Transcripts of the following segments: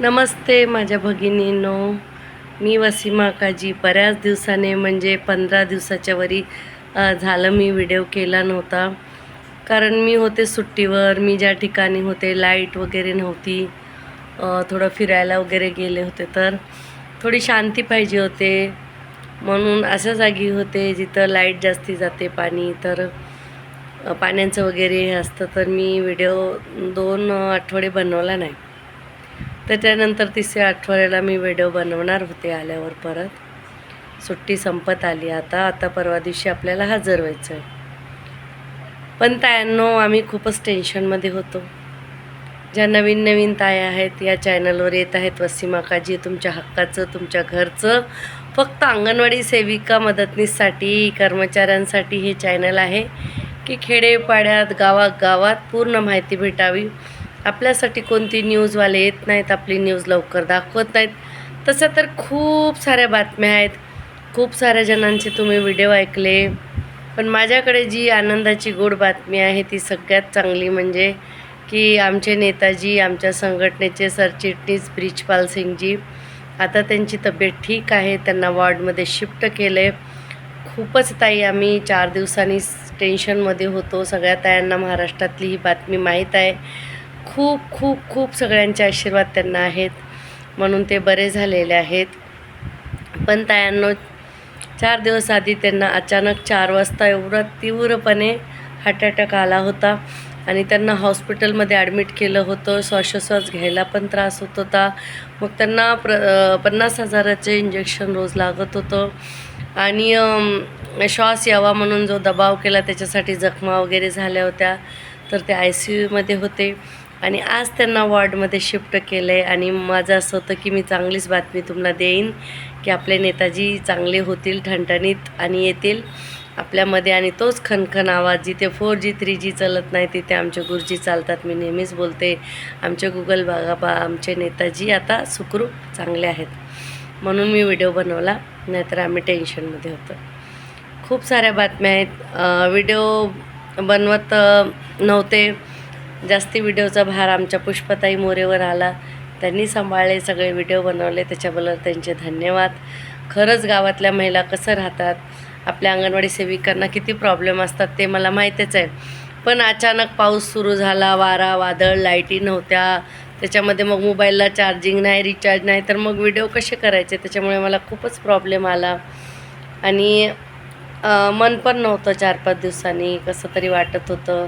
नमस्ते माझ्या भगिनीनो. मी वसीमा काजी बऱ्याच दिवसाने म्हणजे पंधरा दिवसाच्या वरी झालं मी व्हिडिओ केला नव्हता. कारण मी होते सुट्टीवर मी ज्या ठिकाणी होते लाइट वगैरे नव्हती. थोडं फिरायला वगैरे गेले होते तर थोडी शांती पाहिजे होते. म्हणून अशा जागी होते जिथं लाइट जास्ती जाते पाणी तर पाण्याचं वगैरे हे असतं तर मी व्हिडिओ दोन आठवडे बनवला नाही. तर त्यानंतर तिसऱ्या आठवड्याला मी व्हिडिओ बनवणार होते आल्यावर परत. सुट्टी संपत आली. आता आता परवा दिवशी आपल्याला हजर व्हायचं आहे पण तायांनो आम्ही खूपच टेन्शनमध्ये होतो. ज्या नवीन नवीन ताया आहेत या चॅनलवर येत आहेत वसीमा काजी तुमच्या हक्काचं तुमच्या घरचं. फक्त अंगणवाडी सेविका मदतनीससाठी कर्मचाऱ्यांसाठी हे चॅनल आहे. की खेडेपाड्यात गावात गावात पूर्ण माहिती भेटावी. आपल्यासाठी कोणती न्यूजवाले येत नाहीत आपली न्यूज लवकर दाखवत नाहीत. तसं तर खूप साऱ्या बातम्या आहेत. खूप साऱ्या जणांचे तुम्ही व्हिडिओ ऐकले. पण माझ्याकडे जी आनंदाची गोड बातमी आहे ती सगळ्यात चांगली म्हणजे की आमचे नेताजी आमच्या संघटनेचे सरचिटणीस ब्रिजपाल सिंगजी आता त्यांची तब्येत ठीक आहे. त्यांना वॉर्डमध्ये शिफ्ट केलं आहे खूपच ताई आम्ही चार दिवसांनी टेन्शनमध्ये होतो. सगळ्या तायांना महाराष्ट्रातली ही बातमी माहीत आहे. खूप खूप खूप सगळ्यांचे आशीर्वाद त्यांना आहेत. म्हणून ते बरे झालेले आहेत. पण तायांनो चार दिवस आधी त्यांना अचानक चार वाजता एवढा तीव्रपणे हार्ट अटॅक आला होता आणि त्यांना हॉस्पिटलमध्ये ॲडमिट केलं होतं. श्वासोश्वास घ्यायला पण त्रास होत होता. मग त्यांना प्र पन्नास हजाराचे इंजेक्शन रोज लागत होतं. आणि श्वास यावा म्हणून जो दबाव केला त्याच्यासाठी जखमा वगैरे झाल्या होत्या. तर ते आय सी यूमध्ये होते. आणि आज त्यांना वॉर्डमध्ये शिफ्ट केलं आहे आणि माझं असं होतं की मी चांगलीच बातमी तुम्हाला देईन की आपले नेताजी चांगले होतील ठणठणीत आणि येतील आपल्यामध्ये. आणि तोच खनखन आवाज जिथे फोर जी थ्री जी चालत नाही तिथे आमचे गुरुजी चालतात. मी नेहमीच बोलते आमचे गुगल बागाबा आमचे नेताजी आता सुखरूप चांगले आहेत. म्हणून मी व्हिडिओ बनवला नाहीतर आम्ही टेन्शनमध्ये होतो. खूप साऱ्या बातम्या आहेत. व्हिडिओ बनवत नव्हते. जास्ती व्हिडिओचा भार आमच्या पुष्पताई मोरेवर आला. त्यांनी सांभाळले सगळे व्हिडिओ बनवले. त्याच्याबद्दल त्यांचे धन्यवाद. खरंच गावातल्या महिला कसं राहतात आपल्या अंगणवाडी सेविकांना किती प्रॉब्लेम असतात ते मला माहीतच आहे. पण अचानक पाऊस सुरू झाला वारा वादळ लाईटी नव्हत्या. त्याच्यामध्ये मग मोबाईलला चार्जिंग नाही रिचार्ज नाही तर मग व्हिडिओ कसे करायचे? त्याच्यामुळे मला खूपच प्रॉब्लेम आला. आणि मन पण नव्हतं चार पाच दिवसांनी कसं तरी वाटत होतं.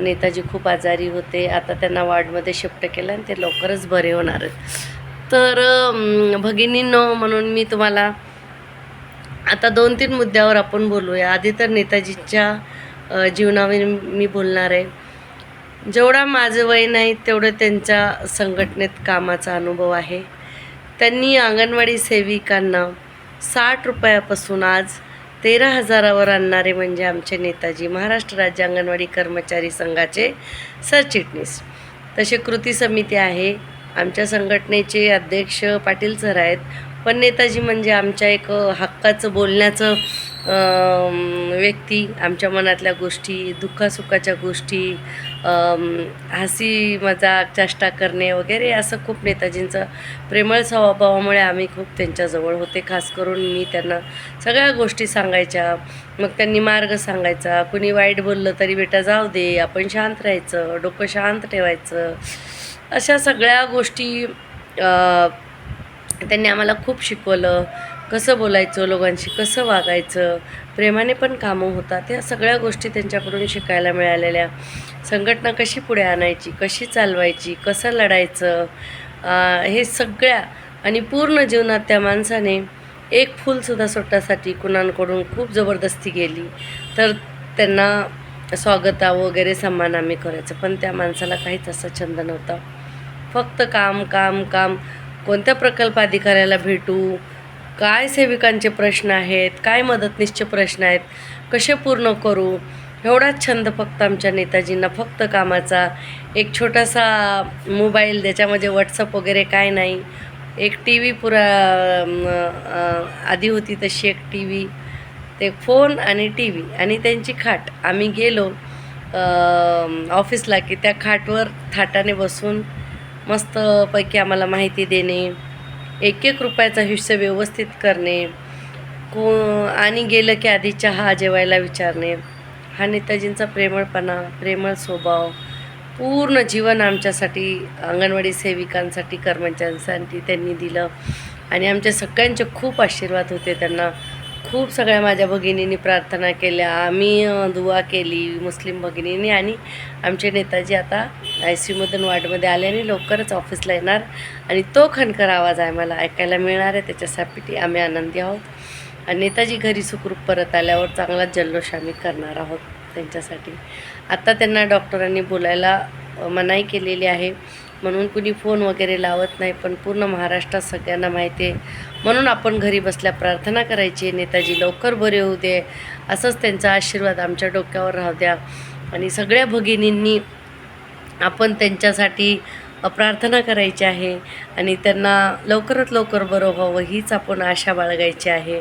नेताजी खूप आजारी होते. आता त्यांना वार्डमध्ये शिफ्ट केलं आणि ते लवकरच बरे होणार आहेत. तर भगिनीं भगिनींनो म्हणून मी तुम्हाला आता दोन तीन मुद्द्यावर आपण बोलूया. आधी तर नेताजीच्या जीवनावर मी बोलणार आहे. जेवढा माझं वय नाही तेवढं त्यांच्या संघटनेत कामाचा अनुभव आहे. त्यांनी अंगणवाडी सेविकांना साठ रुपयापासून आज तेरा हजारावर आणणारे म्हणजे आमचे नेताजी महाराष्ट्र राज्य अंगणवाडी कर्मचारी संघाचे सरचिटणीस. तसे कृती समिती आहे. आमच्या संघटनेचे अध्यक्ष पाटील सर आहेत. पण नेताजी म्हणजे आमच्या एक हक्काचं बोलण्याचं व्यक्ती आमच्या मनातल्या गोष्टी दुःखासुखाच्या गोष्टी हसी मजाक चेष्टा करणे वगैरे असं खूप नेताजींचं प्रेमळ स्वभावामुळे आम्ही खूप त्यांच्याजवळ होते. खास करून मी त्यांना सगळ्या गोष्टी सांगायच्या. मग त्यांनी मार्ग सांगायचा. कुणी वाईट बोललं तरी बेटा जाऊ दे आपण शांत राहायचं डोकं शांत ठेवायचं. अशा सगळ्या गोष्टी त्यांनी आम्हाला खूप शिकवलं. कसं बोलायचं लोकांशी कसं वागायचं प्रेमाने पण कामं होतात या सगळ्या गोष्टी त्यांच्याकडून शिकायला मिळालेल्या. संघटना कशी पुढे आणायची कशी चालवायची कसं लढायचं हे सगळ्या आणि पूर्ण जीवनात त्या माणसाने एक फूलसुद्धा सुटण्यासाठी कुणांकडून खूप जबरदस्ती गेली तर त्यांना स्वागता वगैरे सन्मान आम्ही करायचं पण त्या माणसाला काहीच असा छंद नव्हता. फक्त काम काम काम. कोणत्या प्रकल्प अधिकाऱ्याला भेटू काय सेविकांचे प्रश्न आहेत काय मदतनीसचे प्रश्न आहेत कसे पूर्ण करू? एवढाच छंद फक्त आमच्या नेताजींना फक्त कामाचा. एक छोटासा मोबाईल ज्याच्यामध्ये व्हॉट्सअप वगैरे काय नाही. एक टी व्ही पुरा आधी होती तशी एक टी व्ही ते फोन आणि टी व्ही आणि त्यांची खाट. आम्ही गेलो ऑफिसला की त्या खाटवर थाटाने बसून मस्तपैकी आम्हाला माहिती देणे. एक एक रुपयाचा हिस्सा व्यवस्थित करणे को आणि गेलं की आधी चहा जेवायला विचारणे. हा नेताजींचा प्रेमळपणा प्रेमळ स्वभाव पूर्ण जीवन आमच्यासाठी अंगणवाडी सेविकांसाठी कर्मचाऱ्यांसाठी त्यांनी दिलं. आणि आमच्या सगळ्यांचे खूप आशीर्वाद होते त्यांना. खूप सगळ्या माझ्या भगिनींनी प्रार्थना केल्या. आम्ही दुवा केली मुस्लिम भगिनींनी आणि आमचे नेताजी आता आय सी मधून वार्डमध्ये आले आणि लवकरच ऑफिसला येणार आणि तो खणकर आवाज आहे मला ऐकायला मिळणार आहे. त्याच्यासाठी आम्ही आनंदी आहोत. आणि नेताजी घरी सुखरूप परत आल्यावर चांगला जल्लोष आम्ही करणार आहोत त्यांच्यासाठी. आता त्यांना डॉक्टरांनी बोलायला मनाई केलेली आहे. म्हणून कुणी फोन वगैरे लावत नाही पण पूर्ण महाराष्ट्रात सगळ्यांना माहिती आहे. म्हणून आपण घरी बसल्या प्रार्थना करायची नेताजी लवकर बरे होऊ दे. असंच त्यांचा आशीर्वाद आमच्या डोक्यावर राहू द्या. आणि सगळ्या भगिनींनी आपण त्यांच्यासाठी प्रार्थना करायची आहे आणि त्यांना लवकरात लवकर बरं व्हावं हीच आपण आशा बाळगायची आहे.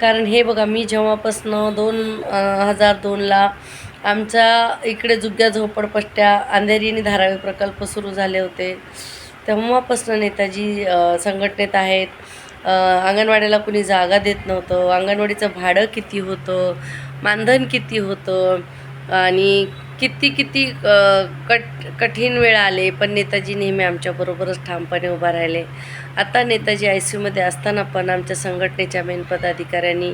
कारण हे बघा मी जेव्हापासनं दोन हजार दोनला आमच्या इकडे जुग्या झोपडपट्ट्या अंधेरी आणि धारावी प्रकल्प सुरू झाले होते. तेव्हापासनं नेताजी संघटनेत आहेत. अंगणवाडीला कुणी जागा देत नव्हतं. अंगणवाडीचं भाडं किती होतं? मानधन किती होतं? आणि किती किती कट कठीण वेळ आले पण नेताजी नेहमी आमच्याबरोबरच ठामपणे उभा राहिले. आता नेताजी आय सी यूमध्ये असताना पण आमच्या संघटनेच्या मेन पदाधिकाऱ्यांनी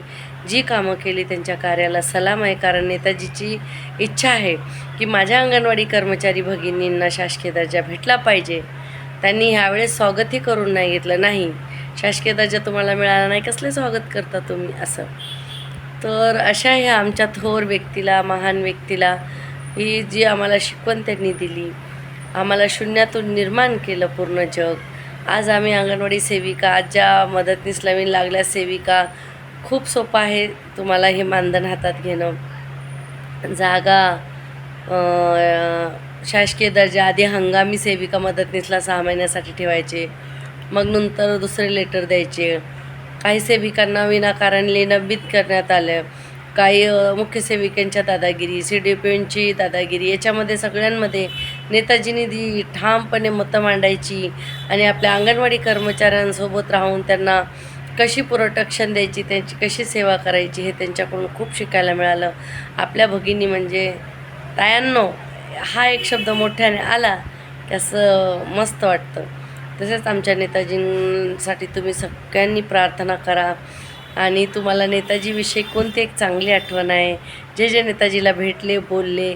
जी कामं केली त्यांच्या कार्याला सलाम आहे. कारण नेताजीची इच्छा आहे की माझ्या अंगणवाडी कर्मचारी भगिनींना शासकीय दर्जा भेटला पाहिजे. त्यांनी ह्यावेळेस स्वागतही करून नाही घेतलं. नाही शासकीय दर्जा तुम्हाला मिळाला नाही कसले स्वागत करता तुम्ही? असं. तर अशा ह्या आमच्या थोर व्यक्तीला महान व्यक्तीला ही जी आम्हाला शिकवण त्यांनी दिली. आम्हाला शून्यातून निर्माण केलं पूर्ण जग. आज आम्ही अंगणवाडी सेविका आज ज्या मदतनीस नवीन लागल्या सेविका खूप सोपं आहे तुम्हाला हे मानधन हातात घेणं. जागा शासकीय दर्जा आधी हंगामी सेविका मदतनीसला सहा महिन्यासाठी ठेवायचे. मग नंतर दुसरे लेटर द्यायचे. काही सेविकांना विनाकारण निलंबित करण्यात आलं. काही मुख्य सेविकांच्या दादागिरी सी डी पीची दादागिरी याच्यामध्ये सगळ्यांमध्ये नेताजींनी ती ठामपणे मतं मांडायची आणि आपल्या अंगणवाडी कर्मचाऱ्यांसोबत राहून त्यांना कशी प्रोटेक्शन द्यायची त्यांची कशी सेवा करायची हे त्यांच्याकडून खूप शिकायला मिळालं. आपल्या भगिनी म्हणजे तायांनो हा एक शब्द मोठ्याने आला की असं मस्त वाटतं. तसेच आमच्या नेताजींसाठी तुम्ही सगळ्यांनी प्रार्थना करा. आणि तुम्हाला नेताजीविषयी कोणती एक चांगली आठवण आहे? जे जे नेताजीला भेटले बोलले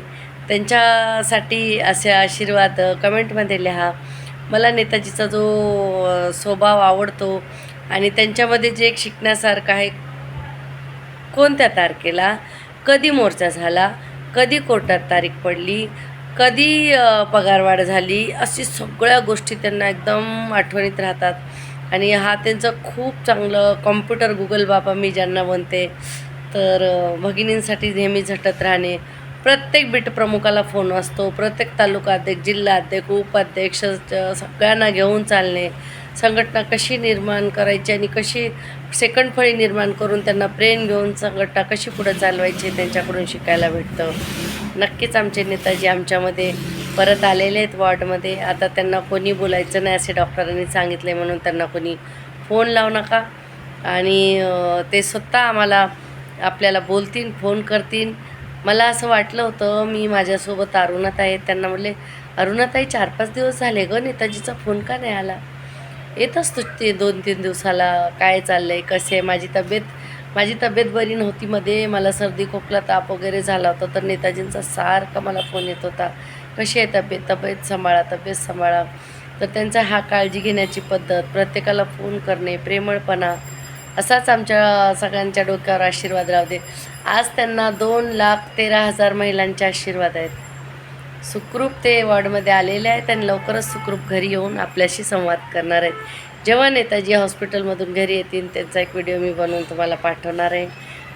त्यांच्यासाठी असे आशीर्वाद कमेंटमध्ये लिहा. मला नेताजीचा जो स्वभाव आवडतो आणि त्यांच्यामध्ये जे एक शिकण्यासारखं आहे कोणत्या तारखेला? कधी मोर्चा झाला? कधी कोर्टात तारीख पडली? कधी पगारवाढ झाली? अशी सगळ्या गोष्टी त्यांना एकदम आठवणीत राहतात. आणि हा त्यांचं खूप चांगलं कॉम्प्युटर गुगल बाबा मी ज्यांना म्हणते तर भगिनींसाठी नेहमी झटत राहणे. प्रत्येक बीट प्रमुखाला फोन असतो प्रत्येक तालुका अध्यक्ष जिल्हा अध्यक्ष उपाध्यक्ष सगळ्यांना घेऊन चालणे. संघटना कशी निर्माण करायची आणि कशी सेकंड फळी निर्माण करून त्यांना प्रेम घेऊन संघटना कशी पुढे चालवायची त्यांच्याकडून शिकायला भेटतं. नक्कीच आमचे नेताजी आमच्यामध्ये परत आलेले आहेत वॉर्डमध्ये. आता त्यांना कोणी बोलायचं नाही असे डॉक्टरांनी सांगितले म्हणून त्यांना कोणी फोन लावू नका. आणि ते स्वतः आम्हाला आपल्याला बोलतील फोन करतील. मला असं वाटलं होतं मी माझ्यासोबत अरुणाताई आहेत. त्यांना म्हणले अरुणाताई चार पाच दिवस झाले ग नेताजीचा फोन का नाही आला? येत असतो ते दोन तीन दिवसाला काय चाललं आहे कसे आहे? माझी तब्येत माझी तब्येत बरी नव्हती मध्ये. मला सर्दी खोकला ताप वगैरे झाला होता तर नेताजींचा सारखा मला फोन येत होता. कशी आहे तब्येत? तब्येत सांभाळा तब्येत सांभाळा. तर त्यांचा हा काळजी घेण्याची पद्धत प्रत्येकाला फोन करणे प्रेमळपणा असाच आमच्या सगळ्यांच्या डोक्यावर आशीर्वाद राहते आज त्यांना दोन लाख तेरा हजार महिलांचे आशीर्वाद आहेत. सुखरूप ते वॉर्डमध्ये आलेले आहेत आणि लवकरच सुखरूप घरी येऊन आपल्याशी संवाद करणार आहेत. जेव्हा नेताजी हॉस्पिटलमधून घरी येतील त्यांचा एक व्हिडिओ मी बनवून तुम्हाला पाठवणार आहे.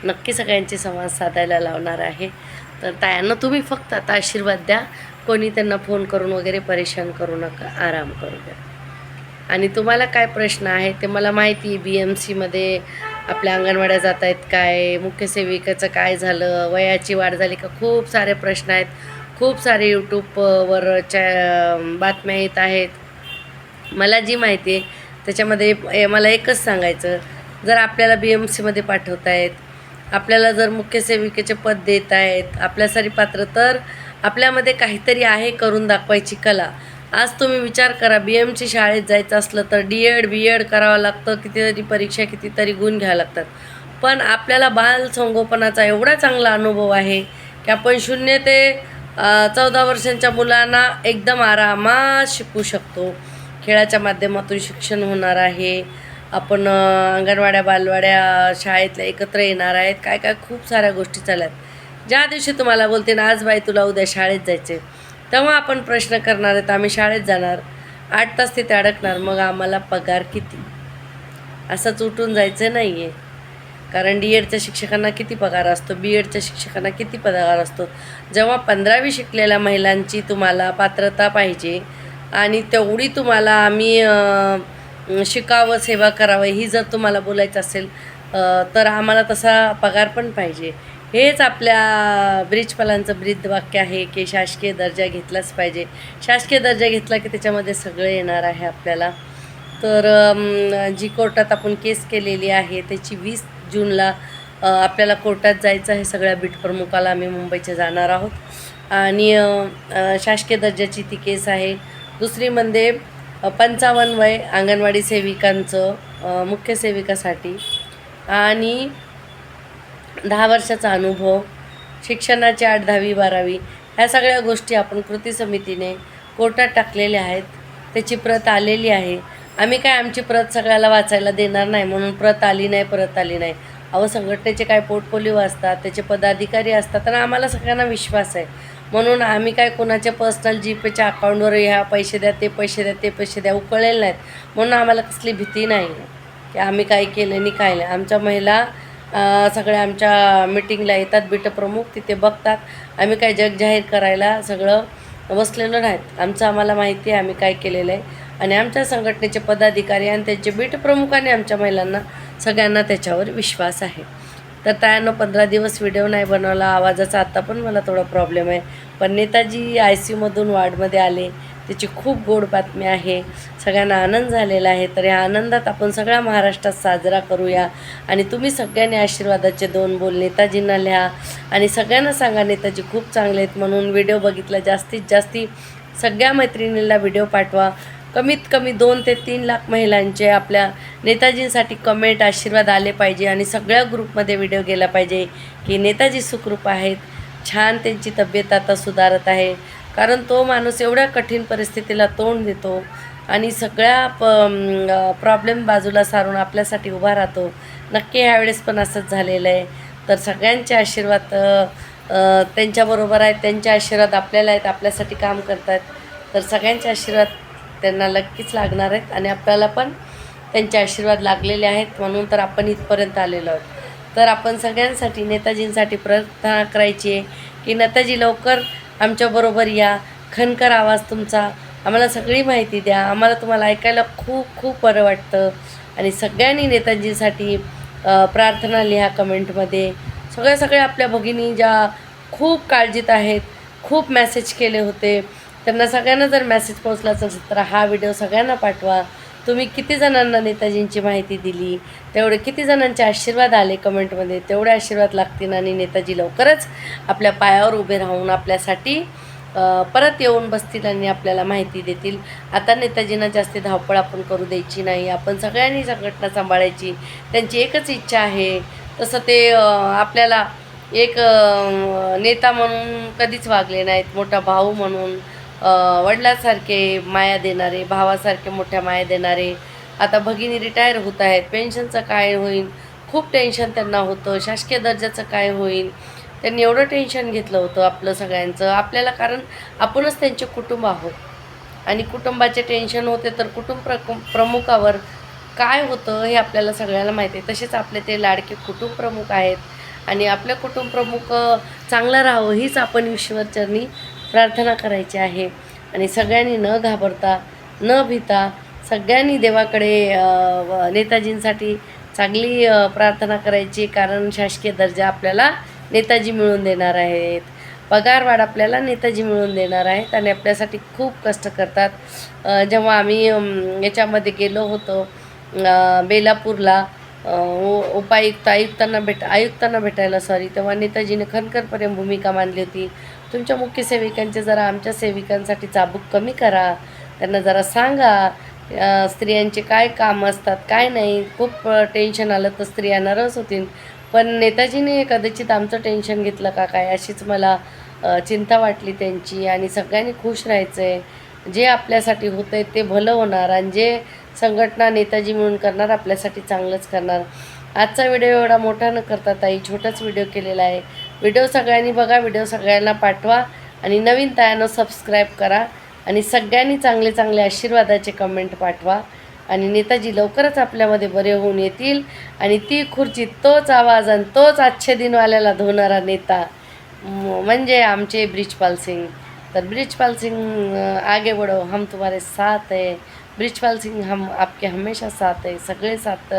नक्की सगळ्यांची संवाद साधायला लावणार आहे. तर तायांना तुम्ही फक्त आता आशीर्वाद द्या. कोणी त्यांना फोन करून वगैरे परेशान करू नका आराम करू द्या. आणि तुम्हाला काय प्रश्न आहे ते मला माहिती आहे. बी एम सीमध्ये आपल्या अंगणवाड्या जात आहेत काय? मुख्य सेविकेचं काय झालं? वयाची वाढ झाली का? खूप सारे प्रश्न आहेत. खूप सारे यूट्यूबवर बातम्या येत आहेत. मला जी माहिती आहे त्याच्यामध्ये ए- मला एकच सांगायचं. जर आपल्याला बी एम सीमध्ये पाठवत आहेत आपल्याला जर मुख्य सेविकेचे पद देत आहेत आपल्यासाठी पात्र तर आपल्यामध्ये काहीतरी आहे करून दाखवायची कला. आज तुम्ही विचार करा बी एमची शाळेत जायचं असलं तर डी एड बी एड करावं लागतं कितीतरी परीक्षा कितीतरी गुण घ्यावं लागतात. पण आपल्याला बाल संगोपनाचा एवढा चांगला अनुभव आहे की आपण शून्य ते चौदा वर्षांच्या मुलांना एकदम आरामात शिकू शकतो. खेळाच्या माध्यमातून शिक्षण होणार आहे. आपण अंगणवाड्या बालवाड्या शाळेतल्या एकत्र येणार आहेत. काय काय खूप साऱ्या गोष्टी चालल्यात ज्या दिवशी तुम्हाला बोलते ना आज बाई तुला उद्या शाळेत जायचे तेव्हा आपण प्रश्न करणार आहेत आम्ही शाळेत जाणार. आठ तास तिथे अडकणार. मग आम्हाला पगार किती? असंच उठून जायचं नाही आहे कारण डी एडच्या शिक्षकांना किती पगार असतो? बी एडच्या शिक्षकांना किती पगार असतो? जेव्हा पंधरावी शिकलेल्या महिलांची तुम्हाला पात्रता पाहिजे आणि तेवढी तुम्हाला आम्ही शिकावं सेवा करावं ही जर तुम्हाला बोलायचं असेल तर आम्हाला तसा पगार पण पाहिजे. हेच आपल्या ब्रिजपालांचं ब्रीद वाक्य आहे की शासकीय दर्जा घेतलाच पाहिजे. शासकीय दर्जा घेतला की त्याच्यामध्ये सगळं येणार आहे आपल्याला. तर जी कोर्टात आपण केस केलेली आहे त्याची वीस जूनला आपल्याला कोर्टात जायचं आहे सगळ्या बीट प्रमुखाला आम्ही मुंबईचे जाणार आहोत. आणि शासकीय दर्जाची ती केस आहे. दुसरी म्हणजे पंचावन्न वय अंगणवाडी सेविकांचं मुख्य सेविकासाठी. आणि दहा वर्षाचा अनुभव शिक्षणाची आठ दहावी बारावी ह्या सगळ्या गोष्टी आपण कृती समितीने कोर्टात टाकलेल्या आहेत. त्याची प्रत आलेली आहे. आम्ही काय आमची प्रत सगळ्याला वाचायला देणार नाही म्हणून प्रत आली नाही परत आली नाही. अहो संघटनेचे काय पोर्टफोलिओ असतात त्याचे पदाधिकारी असतात आणि आम्हाला सगळ्यांना विश्वास आहे. म्हणून आम्ही काय कोणाच्या पर्सनल जीपेच्या अकाउंटवर ह्या पैसे द्या ते पैसे द्या ते पैसे द्या उकळलेले नाहीत. म्हणून आम्हाला कसली भीती नाही. की आम्ही काय केलं नाही काय नाही. आमच्या महिला सगळ्या आमच्या मिटिंगला येतात बीटप्रमुख तिथे बघतात. आम्ही काय जग जाहीर करायला सगळं बसलेलो नाहीत. आमचं आम्हाला माहिती आहे आम्ही काय केलेलं आहे. आणि आमच्या संघटनेचे पदाधिकारी आणि त्यांचे बीटप्रमुखाने आमच्या महिलांना सगळ्यांना त्याच्यावर विश्वास आहे. तर त्यानं पंधरा दिवस व्हिडिओ नाही बनवला आवाजाचा आत्ता पण मला थोडा प्रॉब्लेम आहे. पण नेताजी आय सी यूमधून वार्डमध्ये आले त्याची खूप गोड बातमी आहे. सगळ्यांना आनंद झालेला आहे. तर या आनंदात आपण सगळ्या महाराष्ट्रात साजरा करूया. आणि तुम्ही सगळ्यांनी आशीर्वादाचे दोन बोल नेताजींना लिहा. आणि सगळ्यांना सांगा नेताजी खूप चांगले आहेत म्हणून व्हिडिओ बघितला जास्तीत जास्ती सगळ्या मैत्रिणीला व्हिडिओ पाठवा. कमीत कमी दोन ते तीन लाख महिलांचे आपल्या नेताजींसाठी कमेंट आशीर्वाद आले पाहिजे आणि सगळ्या ग्रुपमध्ये व्हिडिओ गेला पाहिजे की नेताजी सुखरूप आहेत छान त्यांची तब्येत आता सुधारत आहे. कारण तो माणूस एवढ्या कठीण परिस्थितीला तोंड देतो आणि सगळ्या प प्रॉब्लेम बाजूला सारून आपल्यासाठी उभा राहतो. नक्की ह्यावेळेस पण असंच झालेलं आहे. तर सगळ्यांचे आशीर्वाद त्यांच्याबरोबर आहेत त्यांचे आशीर्वाद आपल्याला आहेत आपल्यासाठी काम करतात तर सगळ्यांचे आशीर्वाद त्यांना नक्कीच लागणार आहेत आणि आपल्याला पण त्यांचे आशीर्वाद लागलेले आहेत म्हणून तर आपण इथपर्यंत आलेलो आहोत. तर आपण सगळ्यांसाठी नेताजींसाठी प्रार्थना करायची आहे की नेताजी लवकर आमच्याबरोबर या. खनकर आवाज तुमचा. आम्हाला सगळी माहिती द्या. आम्हाला तुम्हाला ऐकायला खूप खूप बरं वाटतं. आणि सगळ्यांनी नेताजींसाठी प्रार्थना लिहा कमेंटमध्ये. सगळ्या सगळ्या आपल्या भगिनी ज्या खूप काळजीत आहेत खूप मेसेज केले होते. त्यांना सगळ्यांना जर मेसेज पोहोचलाच असेल तर हा व्हिडिओ सगळ्यांना पाठवा. तुम्ही किती जणांना नेताजींची माहिती दिली? तेवढे किती जणांचे आशीर्वाद आले कमेंटमध्ये? तेवढे आशीर्वाद लागतील आणि नेताजी लवकरच आपल्या पायावर उभे राहून आपल्यासाठी परत येऊन बसतील आणि आपल्याला माहिती देतील. आता नेताजींना जास्ती धावपळ आपण करू द्यायची नाही. आपण सगळ्यांनी संघटना सांभाळायची त्यांची एकच इच्छा आहे. तसं ते आपल्याला एक नेता म्हणून कधीच वागले नाहीत. मोठा भाऊ म्हणून वडिलासारखे माया देणारे भावासारखे मोठ्या माया देणारे आता भगिनी रिटायर होत आहेत पेन्शनचं काय होईल खूप टेन्शन त्यांना होतं शासकीय दर्जाचं काय होईल त्यांनी एवढं टेन्शन घेतलं होतं आपलं सगळ्यांचं. आपल्याला कारण आपणच त्यांचे कुटुंब आहोत. आणि कुटुंबाचे टेन्शन होते तर कुटुंब प्र प्रमुखावर काय होतं हे आपल्याला सगळ्याला माहिती आहे. तसेच आपले ते लाडके कुटुंब प्रमुख आहेत. आणि आपलं कुटुंब प्रमुख चांगलं राहावं हीच आपण ईश्वरचरणी प्रार्थना करायची आहे. आणि सगळ्यांनी न घाबरता न भीता सगळ्यांनी देवाकडे व नेताजींसाठी चांगली प्रार्थना करायची कारण शासकीय दर्जा आपल्याला नेताजी मिळवून देणार आहेत. पगारवाढ आपल्याला नेताजी मिळवून देणार आहेत आणि आपल्यासाठी खूप कष्ट करतात. जेव्हा आम्ही याच्यामध्ये गेलो होतो बेलापूरला उ- उपायुक्त आयुक्तांना भेट आयुक्तांना भेटायला सॉरी तेव्हा नेताजीने खनखरपणे भूमिका मांडली होती. तुमच्या मुख्य सेविकांचे जरा आमच्या सेविकांसाठी चाबूक कमी करा. त्यांना जरा सांगा स्त्रियांचे काय काम असतात काय नाही. खूप टेन्शन आलं तर स्त्रियांना रस होतील. पण नेताजीने कदाचित आमचं टेन्शन घेतलं का काय अशीच मला चिंता वाटली त्यांची आणि सगळ्यांनी खुश राहायचं आहे जे आपल्यासाठी होतं आहे ते भलं होणार आणि जे संघटना नेताजी मिळून करणार आपल्यासाठी चांगलंच करणार. आजचा व्हिडिओ एवढा मोठा न करता ताई छोटाच व्हिडिओ केलेला आहे. व्हिडिओ सगळ्यांनी बघा व्हिडिओ सगळ्यांना पाठवा आणि नवीन तयानं सबस्क्राईब करा आणि सगळ्यांनी चांगले चांगले आशीर्वादाचे कमेंट पाठवा आणि नेताजी लवकरच आपल्यामध्ये बरे होऊन येतील आणि ती खुर्ची तोच आवाज आणि तोच आजचे दिनवाल्याला धुणारा नेता म्हणजे आमचे ब्रिजपाल सिंग. तर ब्रिजपाल सिंग आगे बढ़ो हम तुम्हारे साथ आहे ब्रिजपाल सिंग हम आपके हमेशा साथ आहे सगळे साथ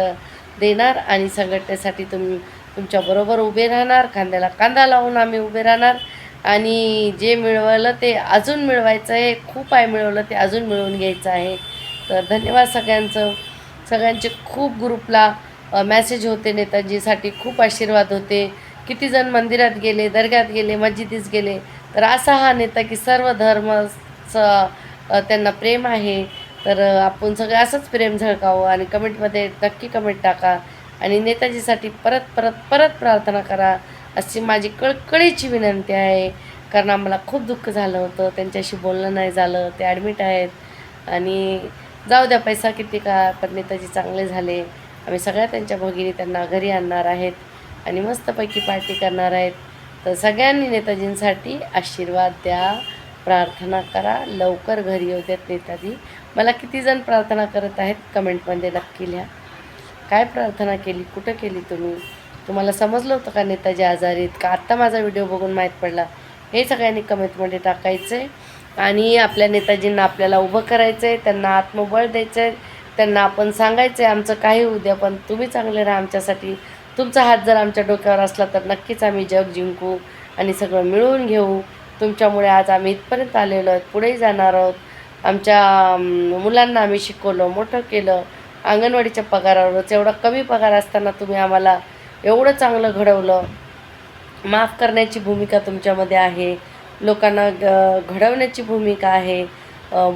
देणार आणि संघटनेसाठी तुम्ही तुमच्याबरोबर उभे राहणार खांद्याला कांदा लावून आम्ही उभे राहणार. आणि जे मिळवलं ते अजून मिळवायचं आहे खूप आहे मिळवलं ते अजून मिळवून घ्यायचं आहे. तर धन्यवाद सगळ्यांचं. सगळ्यांचे खूप ग्रुपला मॅसेज होते नेताजीसाठी खूप आशीर्वाद होते. किती जण मंदिरात गेले दर्ग्यात गेले मस्जिदीत गेले तर असा हा नेता की सर्व धर्माचं त्यांना प्रेम आहे. तर आपण सगळं असंच प्रेम झळकावं आणि कमेंटमध्ये नक्की कमेंट टाका. आणि नेताजीसाठी परत परत परत प्रार्थना करा अशी माझी कळकळीची विनंती आहे. कारण आम्हाला खूप दुःख झालं होतं. त्यांच्याशी बोलणं नाही झालं. ते ॲडमिट आहेत. आणि जाऊ द्या पैसा किती का पण नेताजी चांगले झाले. आम्ही सगळ्या त्यांच्या भगिनी त्यांना घरी आणणार आहेत. आणि मस्तपैकी पार्टी करणार आहेत. तर सगळ्यांनी नेताजींसाठी आशीर्वाद द्या. प्रार्थना करा. लवकर घरी येऊ द्यात नेताजी. मला किती जण प्रार्थना करत आहेत कमेंटमध्ये नक्की लिहा. काय प्रार्थना केली? कुठं केली तुम्ही? तुम्हाला समजलं होतं का नेताजी आजारी आहेत? का आत्ता माझा व्हिडिओ बघून माहीत पडला? हे सगळ्यांनी कमेंटमध्ये टाकायचं आहे आणि आपल्या नेताजींना आपल्याला उभं करायचं आहे त्यांना आत्मबळ द्यायचं आहे त्यांना आपण सांगायचं आहे आमचं काही उद्या पण तुम्ही चांगले राहा आमच्यासाठी. तुमचा हात जर आमच्या डोक्यावर असला तर नक्कीच आम्ही जग जिंकू आणि सगळं मिळवून घेऊ. तुमच्यामुळे आज आम्ही इथपर्यंत आलेलो आहोत पुढेही जाणार आहोत. आमच्या मुलांना आम्ही शिकवलं मोठं केलं. अंगणवाडीच्या पगारावरच. एवढा कमी पगार असताना तुम्ही आम्हाला एवढं चांगलं घडवलं. माफ करण्याची भूमिका तुमच्यामध्ये आहे. लोकांना ग घडवण्याची भूमिका आहे.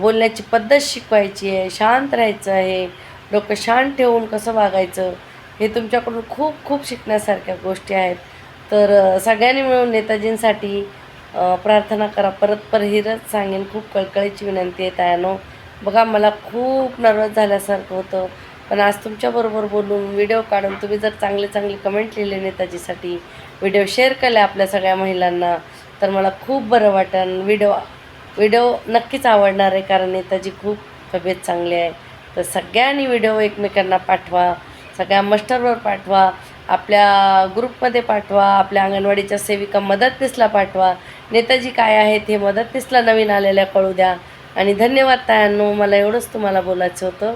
बोलण्याची पद्धत शिकवायची आहे. शांत राहायचं आहे. डोकं शांत ठेवून कसं वागायचं हे तुमच्याकडून खूप खूप शिकण्यासारख्या गोष्टी आहेत. तर सगळ्यांनी मिळून नेताजींसाठी प्रार्थना करा. परत परहीरच सांगेन. खूप कळकळीची विनंती आहे तायानो. बघा मला खूप नर्वस झाल्यासारखं होतं. पण आज तुमच्याबरोबर बोलून व्हिडिओ काढून तुम्ही जर चांगले चांगले कमेंट लिहिले नेताजीसाठी व्हिडिओ शेअर केले आपल्या सगळ्या महिलांना तर मला खूप बरं वाटेल व्हिडिओ व्हिडिओ नक्कीच आवडणार आहे कारण नेताजी खूप तब्येत चांगली आहे. तर सगळ्यांनी व्हिडिओ एकमेकांना पाठवा सगळ्या मस्टरवर पाठवा आपल्या ग्रुपमध्ये पाठवा आपल्या अंगणवाडीच्या सेविका मदतनीसला पाठवा. नेताजी काय आहेत हे मदतनीसला नवीन आलेल्या कळू द्या. आणि धन्यवाद तायांनो मला एवढंच तुम्हाला बोलायचं होतं.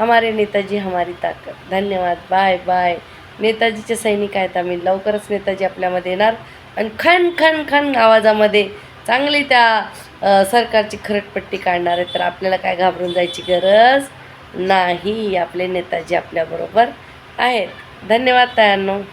हमारे नेताजी हमारी ताकद. धन्यवाद. Bye bye. नेताजीचे सैनिक आहेत आम्ही. लवकरच नेताजी आपल्यामध्ये येणार. आणि खण खण खण आवाजामध्ये चांगली त्या सरकारची खरटपट्टी काढणार आहे. तर आपल्याला काय घाबरून जायची गरज नाही. आपले नेताजी आपल्याबरोबर आहेत. धन्यवाद तायांनो.